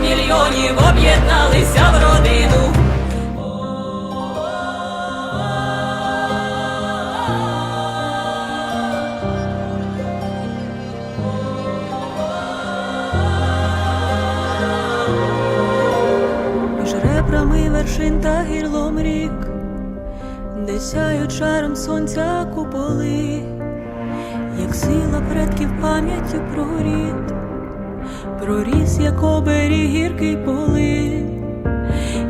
мільйонів об'єдналися в родину. між вершин та гірлом рік, де сяють шаром сонця куполи, як сила предків пам'яттю про рід, проріс, як оберіг гіркий поли,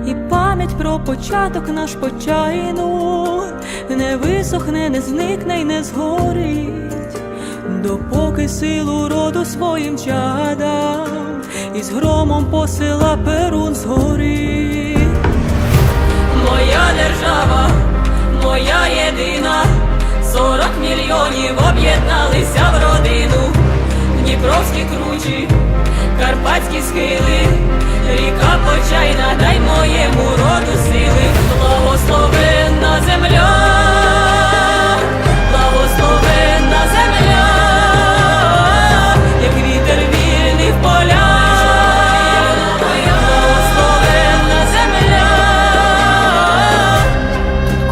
і пам'ять про початок наш почайну. Не висохне, не зникне й не згорить, допоки силу роду своїм чадам із громом посила перун згори. Моя держава, моя єдина, сорок мільйонів об'єдналися в родину, Дніпровські кручі, Карпатські схили, ріка почайна, дай моєму роду сили, благословенна земля, благословенна земля, як вітер вільний в полях, благословенна земля.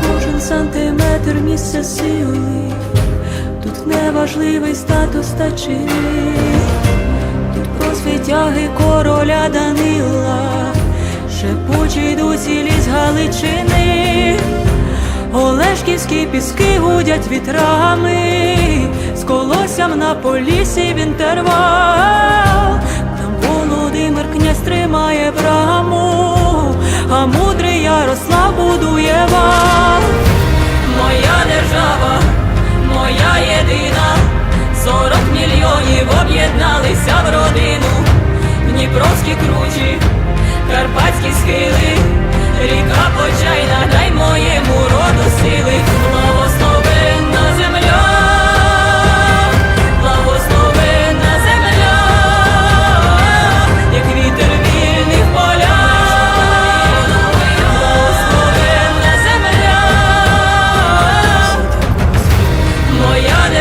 Кожен сантиметр місце сили, неважливий статус та тут про світяги короля Данила, шепочий дусі ліс Галичини, Олешківські піски гудять вітрами, з колоссям на полісі в інтервал. Там Володимир князь тримає браму, а мудрий Ярослав будує вал.